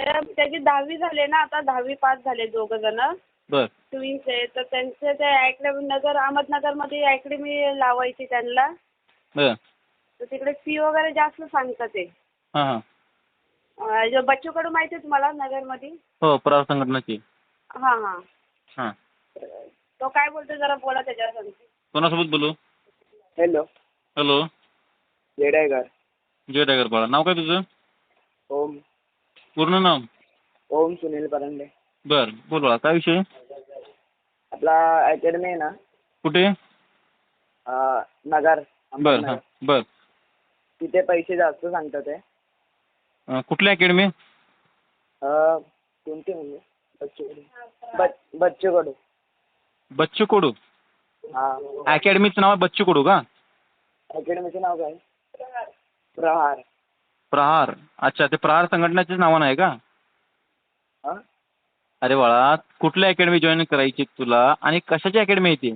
तर त्याची दहावी झाली ना आता दहावी पास झाले दोघं जण. बर. ट्विन्स आहे तर त्यांचे ते अकॅडमी नगर अहमदनगरमध्ये अकॅडमी लावायची त्यांना. तर तिकडे फी वगैरे जास्त सांगतात ते. हां हां. जो बच्चू कडू माहिती आहे तुम्हाला नगरमध्ये? हो प्रहार संघटनाची. हां हां. हां. तो काय बोलतो जरा बोला त्याच्यावर कोणासोबत बोलू? हॅलो. हॅलो. येडायकर जय टायगर पाळा नाव काय तुझं? ओम. पूर्ण नाव? ओम सुनील परांडे. बर बोल बाळा काय विषय? आपला अकॅडमी आहे ना? कुठे? अं, नगर बर बर. तिथे पैसे जास्त सांगतात ते. अं, कुठली अकॅडमी अं, कोणती म्हणजे बच्चू कडू. बच बच्चू कडू. बच्चू कोडू? हां. अकॅडमीचं नाव आहे बच्चू कोडू का? अकॅडमीचं नाव काय? प्रहार. प्रहार. अच्छा ते प्रहार संघटनेच्याच नावानं आहे का? हां? अरे बाळा कुठल्या अकॅडमी जॉईन करायची तुला आणि कशाची अकॅडमी आहे ती?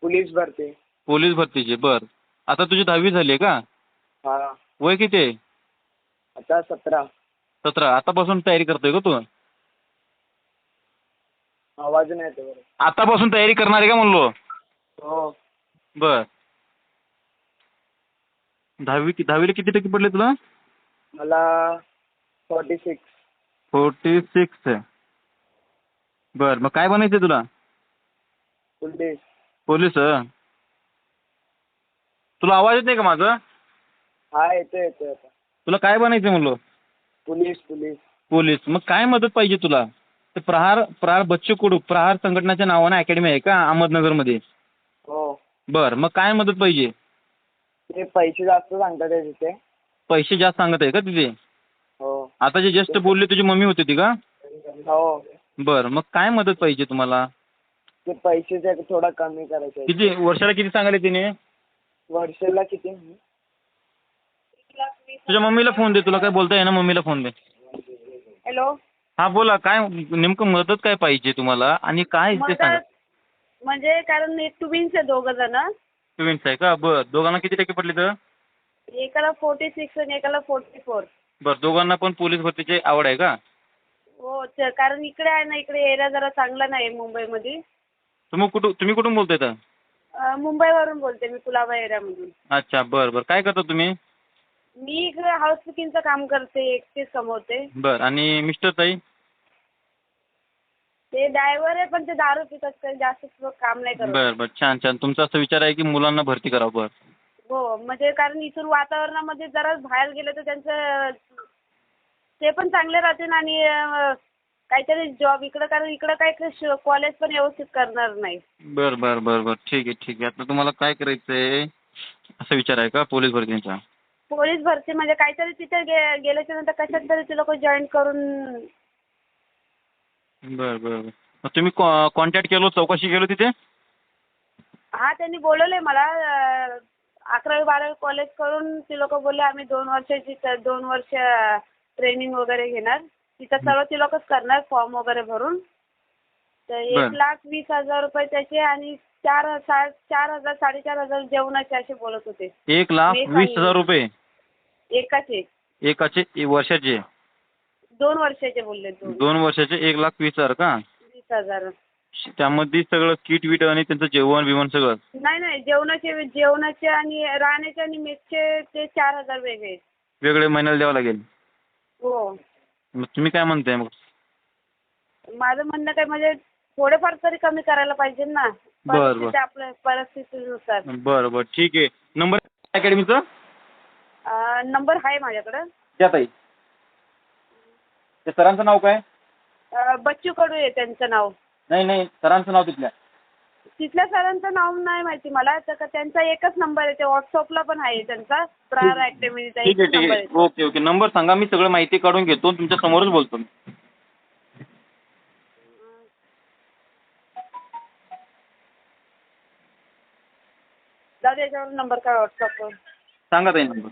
पोलीस भरती. पोलीस भरतीची बर. आता तुझी दहावी झाली आहे का? हां. वय किती आहे? आता सतरा. सतरा. आतापासून तयारी करतोय का तू? आवाज नाही येतो बरं. आतापासून तयारी करणार आहे का म्हणलो? हो. बर. दहावी दहावीला किती टक्के पडले तुला? मला फॉर्टी सिक्स फोर्टी सिक्स आहे. बर मग काय बनायचं तुला? पोलीस. पोलीस हं? तुला आवाज येत नाही का माझा? हा येतो येतो आता तुला काय बनायचं म्हणलो? Police police. पोलीस. मग काय मदत पाहिजे तुला? ते प्रहार प्रहार बच्चू कडू प्रहार संघटनाच्या नावानं अकॅडमी आहे का अहमदनगरमध्ये? हो. बर मग काय मदत पाहिजे? ते पैसे जास्त सांगतात तिथे. पैसे जास्त सांगत आहे का तिथे हो. आता जे जस्ट बोलले तुझी मम्मी होती ती का? हो. बर मग काय मदत पाहिजे तुम्हाला? ते पैसे थोडा कमी करायचे. आहेत. किती वर्षाला किती सांगायला तिने? वर्षाला किती? तुझ्या मम्मीला फोन दे तुला काय बोलता ना मम्मीला फोन दे. हॅलो. हा बोला काय नेमकं मदत काय पाहिजे तुम्हाला? आणि काय ते सांगा. मदत म्हणजे कारण एक ट्विन्स आहे दोघं जण. ट्विन्स आहे का? बर दोघांना किती टक्के पडले तर? एकाला फोर्टी सिक्स आणि एकाला फोर्टी फोर बर दोघांना पण पोलीस भरतीची आवड आहे का? हो ते- कारण इकडे आहे ना इकडे एरिया जरा चांगला नाही मुंबईमध्ये. तुम्ही कुठून तुम्ही कुठून बोलताय तर अं, मुंबईवरून बोलते मी कुलाबा एरियामधून. अच्छा बर बर. काय करता तुम्ही? मी इकडे हाऊसकीपिंगचं काम करते एकटीच कमवते. बर आणि मिस्टर ताई? ते ड्रायव्हर आहे पण ते दारू पितात काही जास्त काम नाही करत. बर बर. छान छान. तुमचा असं विचार आहे की मुलांना भरती करावं बर. हो म्हणजे कारण इथून वातावरणामध्ये जरा बाहेर गेलं तर त्यांचं ते पण चांगले राहतील आणि काहीतरी जॉब इकडं कारण इकडं काही कॉलेज पण व्यवस्थित करणार नाही. बर बर बर बर. ठीक आहे ठीक आहे. आता तुम्हाला काय करायचंय? असा विचार आहे का? पोलीस भरतीचा? पोलीस भरती म्हणजे काहीतरी तिथे गे गेल्याच्यानंतर कशात तरी ते लोक जॉईन करून बर बर बर. मग तुम्ही कॉन्टॅक्ट केलो चौकशी केलो तिथे? हा त्यांनी बोलवलंय मला. अकरावी बारावी कॉलेज करून ते लोक बोलले आम्ही दोन वर्षाची दोन वर्ष ट्रेनिंग वगैरे घेणार. तिथं सर्व ते लोकच करणार फॉर्म वगैरे भरून. तर एक. लाख वीस हजार रुपये त्याचे आणि चार हजार चार हजार साडेचार हजार जेवणाचे असे बोलत होते. एक लाख मी वीस सांगितलं. हजार रुपये? एकाचे. एकाचे ए- वर्षाचे? दोन वर्षाचे बोलले दोन. दोन वर्षाचे एक लाख वीस हजार का? वीस हजार. त्यामध्ये सगळं किट विट आणि त्यांचं जेवण बिवण सगळं? नाही नाही जेवणाचे जेवणाचे आणि राहण्याचे आणि मेसचे ते चार हजार वेगळे आहेत. वेगळे महिन्याला द्यावं लागेल? हो. मग तुम्ही काय म्हणताय मग? माझं म्हणणं काय म्हणजे थोडेफार तरी कमी करायला पाहिजे ना. बरं, बरं. परिस्थिती आपल्या परिस्थितीनुसार. बरं बरं. ठीक आहे. नंबर अकॅडमीचं? अं, नंबर आहे माझ्याकडं. द्या ताई. ते सरांचं नाव काय? अं, बच्चू कडू आहे त्यांचं नाव. नाही नाही सरांचं नाव तिथल्या. तिथल्या सरांचं नाव नाही माहिती मला तर का त्यांचा एकच नंबर आहे ते व्हॉट्सअपला पण आहे त्यांचा. प्रार ॲक्टिव्हिटीचा ठीक आहे ठीक आहे. Okay okay. नंबर सांगा मी सगळं माहिती काढून घेतो तुमच्या समोरच बोलतो मी. दादा याच्यावर नंबर काय व्हॉट्सअपवर सांगा ताई नंबर.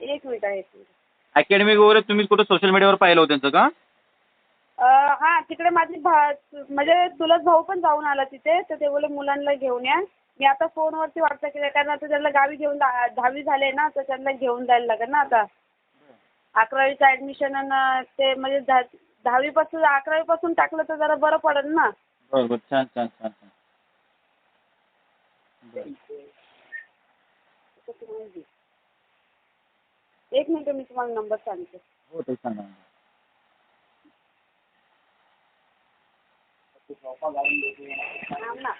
एक मिनिट आहे एक मिनिट. अकॅडमी वगैरे तुम्ही कुठं सोशल मीडियावर पाहिलं होतं त्यांचं का? हा तिकडे माझी भा म्हणजे चुलत भाऊ पण जाऊन आला तिथे तर ते बोले मुलांना घेऊन या. मी आता फोनवरती व्हॉट्सअप केलं कारण आता त्यांना गावी घेऊन जा- दहावी झाले ना तर त्यांना घेऊन जायला लागेल ना आता. अकरावीचं ॲडमिशन आणि ते म्हणजे दहा दहावीपासून अकरावीपासून टाकलं तर जरा बरं पडेल ना. बरं बरं छान छान छान छान. एक मिनिट मी तुम्हाला नंबर सांगते. हो ते सांगा. थांब ना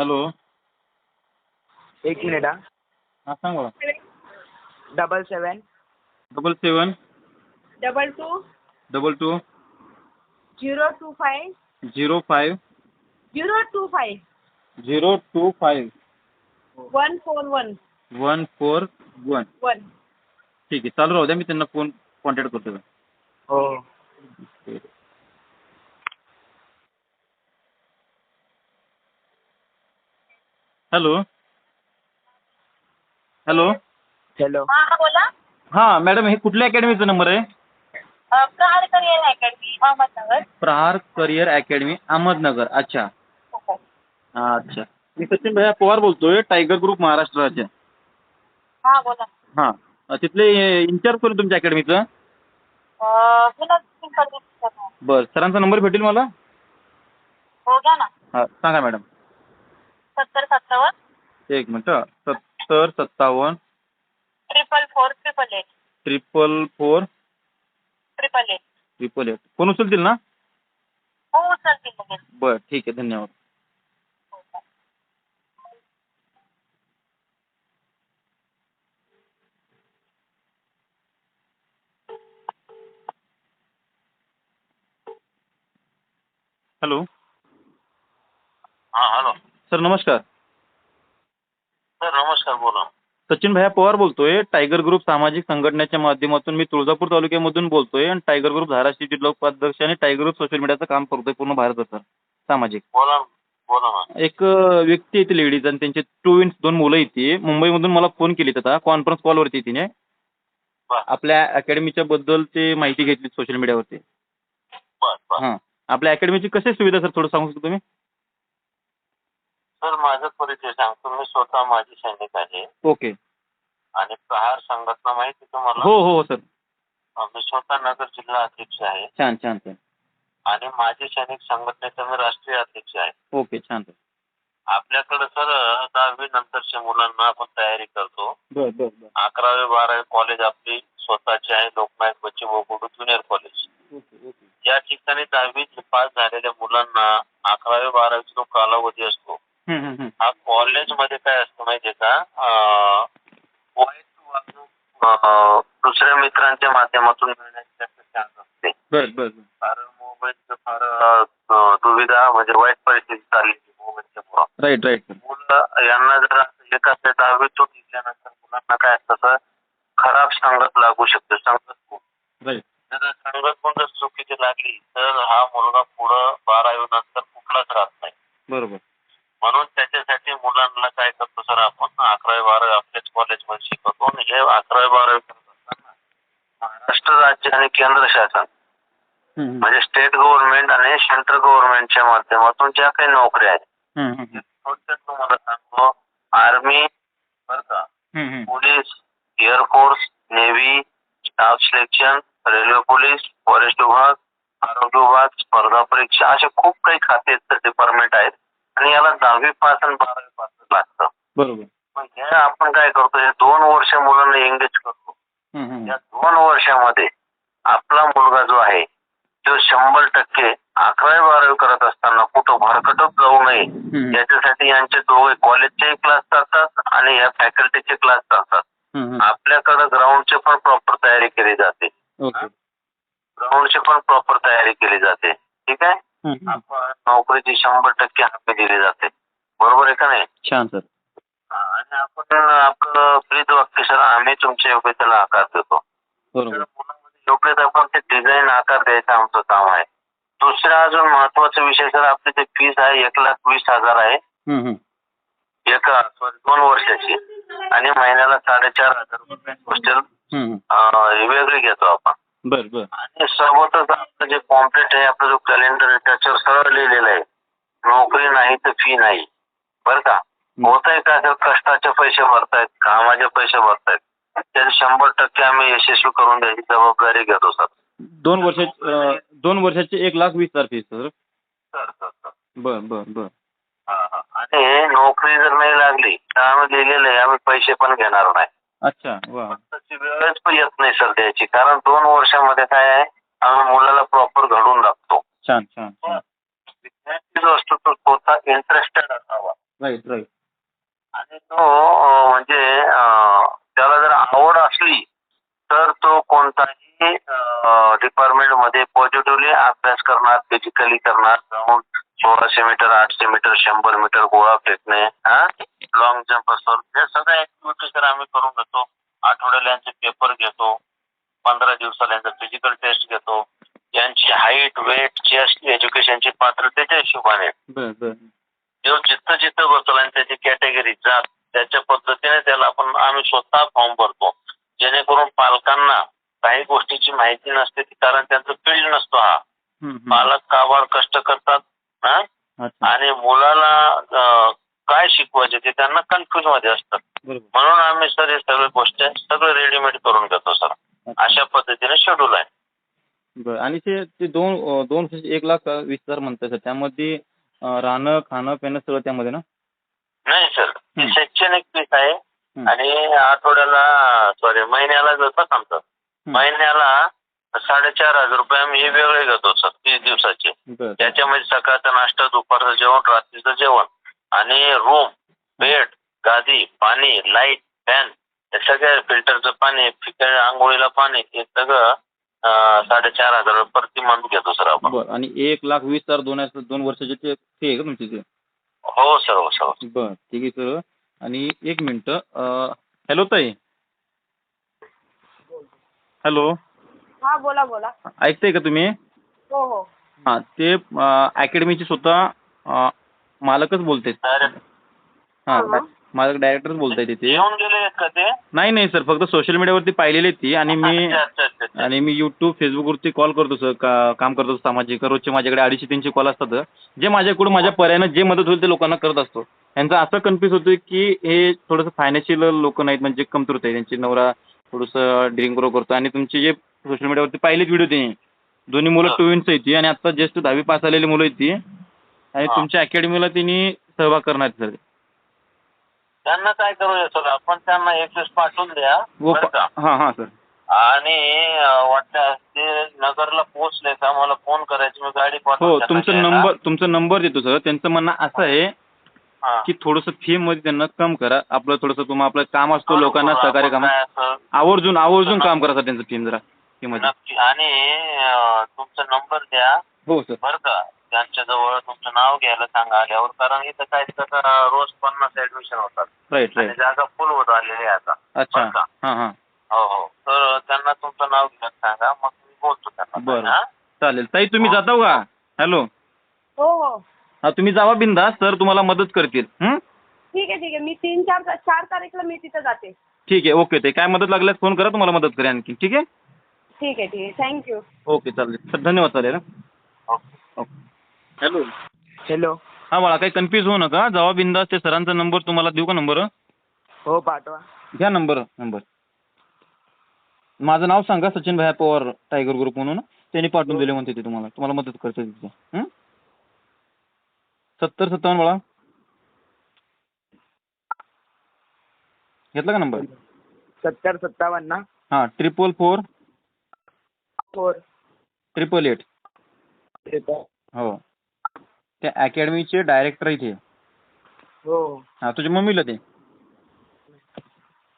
हॅलो. एक मिनिट हा. हां सांग बघा double seven. Double seven. Double two. Double two. Zero two five. Zero five zero two five. Zero two five one four one. One four one. One. ठीक आहे चालू राहू द्या मी त्यांना फोन कॉन्टॅक्ट करतो. हो. हॅलो. हॅलो. हॅलो. हा बोला. हां मॅडम हे कुठल्या अकॅडमीचा नंबर आहे? अ, Prahar career academy Ahmednagar. Prahar career academy Ahmednagar. अच्छा. अच्छा. मी सचिन भैया पवार बोलतोय टायगर ग्रुप महाराष्ट्र राज्य हा बोला. हां. तिथले इन्चार्ज कोण तुमच्या अकॅडमीचं? अ, करणार. बरं सरांचा नंबर भेटेल मला? हो घ्या ना. हां सांगा मॅडम. सत्तर सत्तावन्न? एक मिनटं सत्तर सत्तावन्न. Triple four triple eight triple four triple eight triple eight phone उचलतील ना? हो उचलतील लगेच. बरं ठीक आहे. धन्यवाद. हॅलो. हा हॅलो. सर नमस्कार. सर नमस्कार बोला. सचिन भैया पवार बोलतोय. टायगर ग्रुप सामाजिक संघटनेच्या माध्यमातून मी तुळजापूर तालुक्यामधून बोलतोय आणि टायगर ग्रुप धाराशिव जिल्हा उपाध्यक्ष आणि टायगर ग्रुप सोशल मीडियाचं काम करतोय पूर्ण भारतभर सामाजिक. बोला बोला एक व्यक्ती येते लेडीज आणि त्यांचे टू विन्स दोन मुलं येते. मुंबईमधून मला फोन केली आता. कॉन्फरन्स कॉलवरती तिने. आपल्या अकॅडमीच्या बद्दल ते माहिती घेतली सोशल मीडियावरती हां. आपल्या अकॅडमीची कशी सुविधा सर थोडं सांगू शकता तुम्ही? सर माझा परिचय सांगतो. मी स्वतः माजी सैनिक आहे. ओके. आणि प्रहार संघटना माहिती तुम्हाला? हो हो हो सर. मी स्वतः नगर जिल्हा अध्यक्ष आहे. छान छान सर. आणि माजी सैनिक संघटनेचा मी राष्ट्रीय अध्यक्ष आहे. ओके छान सर. आपल्याकडे सर दहावी नंतरच्या मुलांना आपण तयारी करतो. बरं बरं बरं. अकरावी बारावी कॉलेज आपली स्वतःची आहे. लोकनायक बच्चे बोकुडू ज्युनियर कॉलेज ओके ओके. या ठिकाणी दहावी पास झालेल्या मुलांना अकरावी बारावीचा जो कालावधी असतो हं, कॉलेजमध्ये काय असतं माहितीये का? वागणूक दुसऱ्या मित्रांच्या माध्यमातून मिळण्याची चान्स असते. बरं बरं बरं. कारण मोबाईलचं फार दुविधा म्हणजे वाईट परिस्थिती चालली मोबाईलच्या पुढं राईट मुलं यांना जर असं एक असते दहावी तो टिकल्यानंतर मुलांना काय असतं सर खराब संगत लागू शकते संगत खूप राईट जर संगत पण जर चुकीची लागली तर हा मुलगा पुढं बारावी नंतर कुठलाच राहत नाही बरोबर म्हणून त्याच्यासाठी मुलांना काय करतो सर आपण अकरावी बारावी आपल्याच कॉलेजमध्ये शिकवतो आणि हे अकरावी बारावी करत असताना महाराष्ट्र राज्य आणि केंद्र शासन. म्हणजे स्टेट गव्हर्नमेंट आणि सेंट्रल गव्हर्नमेंटच्या माध्यमातून ज्या काही नोकऱ्या आहेत. थोडक्यात तुम्हाला सांगतो आर्मी बरं का. Police air force navy staff selection railway police forest विभाग आरोग्य विभाग स्पर्धा परीक्षा असे खूप काही खाते डिपार्टमेंट आहेत आणि याला दहावी पास आणि बारावी पास लागतं बरोबर हे आपण काय करतो हे दोन वर्ष मुलांना एंगेज करतो. या. दोन वर्षामध्ये आपला मुलगा जो आहे तो शंभर टक्के अकरावी बारावी करत असताना कुठं भरकटत जाऊ नये. याच्यासाठी यांचे दोघे कॉलेजचे क्लास चालतात आणि या फॅकल्टीचे क्लास चालतात. आपल्याकडे ग्राउंडची पण प्रॉपर तयारी केली जाते. ग्राउंडची पण प्रॉपर तयारी केली जाते. ठीक आहे. आपण नोकरीची शंभर टक्के हमी दिली जाते. बरोबर आहे का नाही? छान सर. आणि आपण आपलं प्रीत वाक्य सर आम्ही तुमच्या योग्यतेला आकार देतो. बरोबर. योग्य तर आपण ते डिझाईन आकार द्यायचं आमचं काम आहे. दुसरा अजून महत्त्वाचा विषय सर आपली ते फीस आहे एक लाख वीस हजार आहे. हं, हं. एका दोन वर्षाची. आणि महिन्याला साडेचार हजार रुपये हॉस्टेल. वेगळी घेतो आपण. बर बर. आणि सोबतच आपलं जे कॉम्प्लेट आहे आपला जो कॅलेंडर आहे त्याच्यावर सरळ लिहिलेलं आहे. नोकरी नाही तर फी नाही. बरं का? होत आहे कष्टाचे पैसे भरतायत कामाचे पैसे भरतायत. त्याचे शंभर टक्के आम्ही यशस्वी करून द्यायची जबाबदारी घेतो सर. दोन वर्षाचे अं, दोन वर्षाचे एक लाख वीस हजार fees sir. Sir sir sir. बर बर बर. आणि नोकरी जर नाही लागली तर आम्ही लिहिलेलं आहे आम्ही पैसे पण घेणार नाही. अच्छा वा. वेळच पण येत नाही सर द्यायची. कारण दोन वर्षामध्ये काय आहे आम्ही मुलाला प्रॉपर घडून लागतो छान छान विद्यार्थी जो असतो तो स्वतः इंटरेस्टेड असावा. राईट राईट आणि तो म्हणजे त्याला जर आवड असली तर तो कोणताही डिपार्टमेंटमध्ये पॉझिटिव्हली अभ्यास करणार फिजिकली करणार. जाऊन सोळाशे मीटर आठशे मीटर शंभर मीटर गोळा फेकणे हा? लॉंग जम्प असतो या सगळ्या ऍक्टिव्हिटी तर आम्ही करून घेतो. आठवड्याला यांचे पेपर घेतो. पंधरा दिवसाला यांचा फिजिकल टेस्ट घेतो. यांची हाईट वेट चेस्ट एज्युकेशनची पात्रतेच्या हिशोबाने बर बर जो जिथं जिथं बसतो आणि त्याची कॅटेगरी जात त्याच्या पद्धतीने त्याला आपण आम्ही स्वतः फॉर्म भरतो. जेणेकरून पालकांना काही गोष्टीची माहिती नसते कारण त्यांचं फील्ड नसतो हा. पालक काबाड कष्ट करतात आणि मुलाला काय शिकवायचे ते त्यांना कन्फ्युजमध्ये असतात. म्हणून आम्ही सर हे सगळे गोष्टी सगळं रेडीमेड करून घेतो सर. अशा पद्धतीने शेड्यूल आहे. बर. आणि ते दोन दोन एक लाख वीस हजार म्हणताय सर. त्यामध्ये राहणं खाणं पिणं सगळं त्यामध्ये ना? नाही सर ती हं. शैक्षणिक फीस आहे हं. आणि आठवड्याला सॉरी महिन्याला जातात आमचं. महिन्याला साडेचार हजार रुपये आम्ही हे वेगळे घेतो सर तीस दिवसाचे. बर. त्याच्यामध्ये सकाळचा नाश्ता दुपारचं जेवण रात्रीचं जेवण. आणि रूम बेड गादी पाणी लाइट फॅन हे सगळ्या फिल्टरचं पाणी फिकर आंघोळीला पाणी हे सगळं अं, साडेचार हजार रुपये प्रति मंथ घेतो सर आपण. बर. आणि एक लाख वीस हजार दोन दोन वर्षाचे ते फी आहे का तुमची ते? हो सर हो सर. बर ठीक आहे सर. आणि एक मिनटं हॅलो ताई. हॅलो. हा बोला बोला. ऐकताय का तुम्ही? हो हो. हां ते अकॅडमीचे स्वतः अं, मालकच हां हा. मालक डायरेक्टर बोलतायत ते येऊन गेले का ते? नाही नाही सर फक्त सोशल मीडियावरती पाहिलेली ती. आणि मी अच्छा, अच्छा, अच्छा, अच्छा. आणि मी युट्यूब फेसबुकवरती कॉल करतो सर का काम करतो सामाजिक. रोजचे माझ्याकडे अडीचशे तीनशे कॉल असतात जे माझ्याकडून माझ्या पर्यायानं जे मदत होईल ते लोकांना करत असतो. यांचं असं कन्फ्युज होतं की हे थोडंसं फायनान्शियल लोक नाहीत म्हणजे कमतरता आहे. त्यांची नवरा थोडंसं ड्रिंक वगैरे करतो आणि तुमचे जे सोशल मीडियावरती पाहिलेच व्हिडिओ ते. दोन्ही मुलं हा. ट्विन्स आहेत ती. आणि आता जस्ट दहावी पास आलेली मुलं आहेत ती. आणि हा. तुमच्या अकॅडमीला तिने सहभाग करणार सर त्यांना काय करूया सर आपण त्यांना एक दिवस पाठवून द्या. व बरं का? हां हां सर. आणि अं, वाटल्यास ते नगरला पोहोचले का? मला फोन करायची. मी गाडी हो पाठवून तुमचा नंबर तुमचा नंबर देतो सर. त्यांचं म्हणणं असं आहे की थोडंसं फी मध्ये त्यांना कम करा. आपलं थोडंसं तुम्हाला आपलं काम असतो लोकांना सहकार्य काम आवर्जून आवर्जून काम करा सर त्यांचं फी जरा नक्की. आणि अं, तुमचा नंबर द्या. हो सर. बरं का? त्यांच्या जवळ तुमचं नाव घ्यायला सांगा आल्यावर. कारण इथं काय कसं रोज पन्नास ऍडमिशन होतात. राईट आणि राईट जागा फुल होत आलेली आहे आता. अच्छा. बरं का? हां हां. हो हो. तर त्यांना तुमचं नाव घ्यायला सांगा. मग मी बोलतो त्यांना. बरं. हा? चालेल. ताई तुम्ही जाता का? हॅलो हो. हो हा तुम्ही जावा बिंदा सर तुम्हाला मदत करतील. हं? ठीक आहे ठीक आहे. मी तीन चार चार तारीखला मी तिथं जाते. ठीक आहे. ओके ते काय मदत लागल्यास फोन करा. तुम्हाला मदत करेन आणखी. ठीक आहे? ठीक आहे ठीक आहे. थँक्यू ओके चालेल. सर धन्यवाद चालेल हं? ओके. हॅलो. हॅलो. हां बाळा काही कन्फ्यूज होऊ नका. जावा बिंदास ते सरांचा नंबर तुम्हाला देऊ का नंबर हो पाठवा. घ्या नंबर नंबर माझं नाव सांगा सचिन भाया पवार टायगर ग्रुप म्हणून. त्यांनी पाठवून दिले म्हणते ते तुम्हाला. तुम्हाला मदत करते तिथे? सत्तर सत्तावन्न बाळा. घेतला का नंबर सत्तर सत्तावन्न. ना हां triple four four triple eight हो. त्या अकॅडमीचे डायरेक्टर इथे हो. हां. तुझ्या मम्मीला ते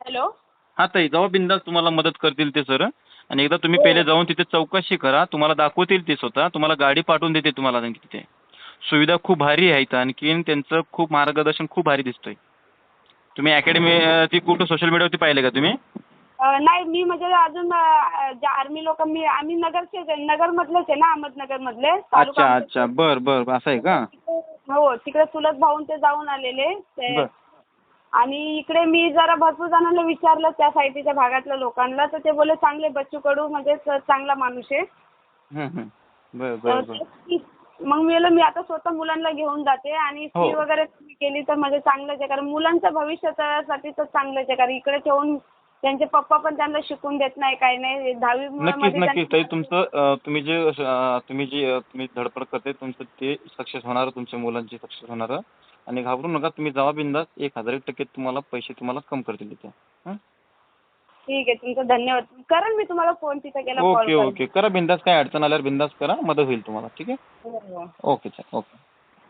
हॅलो. हा ताई जाऊ बिंदास तुम्हाला मदत करतील ते सर आणि एकदा तुम्ही पहिले जाऊन तिथे चौकशी करा. तुम्हाला दाखवतील ते स्वतः. तुम्हाला गाडी पाठवून देते तुम्हाला आणखी तिथे. सुविधा खूप भारी आहेत आणखीन त्यांचं खूप मार्गदर्शन खूप भारी दिसतंय. तुम्ही अकॅडमी ती कुठं सोशल मीडियावरती पाहिले का तुम्ही? नाही मी म्हणजे अजून जे आर्मी लोक मी आम्ही नगरचेच आहे नगरमधलेच आहे ना अहमदनगर मधले अच्छा अच्छा. बर बर. असं आहे का? हो तिकडे चुलत भाऊन ते जाऊन आलेले. ते बर. आणि इकडे मी जरा भरपूर जणांना विचारलं त्या साईडच्या भागातल्या लोकांना. तर ते बोले चांगले बच्चू कडू म्हणजे च- चांगला माणूस आहे. हं, हं. बर बर तर बर मग मी बोलले, मी आता स्वतः मुलांना घेऊन जाते आणि हो. फी वगैरे कमी केली तर म्हणजे चांगलंच आहे. कारण मुलांचं भविष्यासाठी तर चांगलंच आहे. कारण इकडे ठेवून त्यांचे पप्पा पण त्यांना शिकून देत नाही काही नाही. दहावी नक्कीच नक्कीच. ताई तुमचं अं, तुम्ही जे अं, तुम्ही जे अं, तुम्ही धडपड करते तुमचं ते सक्सेस होणार तुमच्या मुलांची सक्सेस होणार. आणि घाबरू नका तुम्ही जवा बिंदास एक हजार एक टक्के तुम्हाला पैसे तुम्हाला कम करतील तिथे हं? ठीक आहे तुमचं धन्यवाद. करेन मी तुम्हाला फोन तिथे केला ओके. ओके करा बिंदास काय अडचण आल्यावर बिंदास करा मदत होईल तुम्हाला ठीक आहे? हो. ओके चल ओके.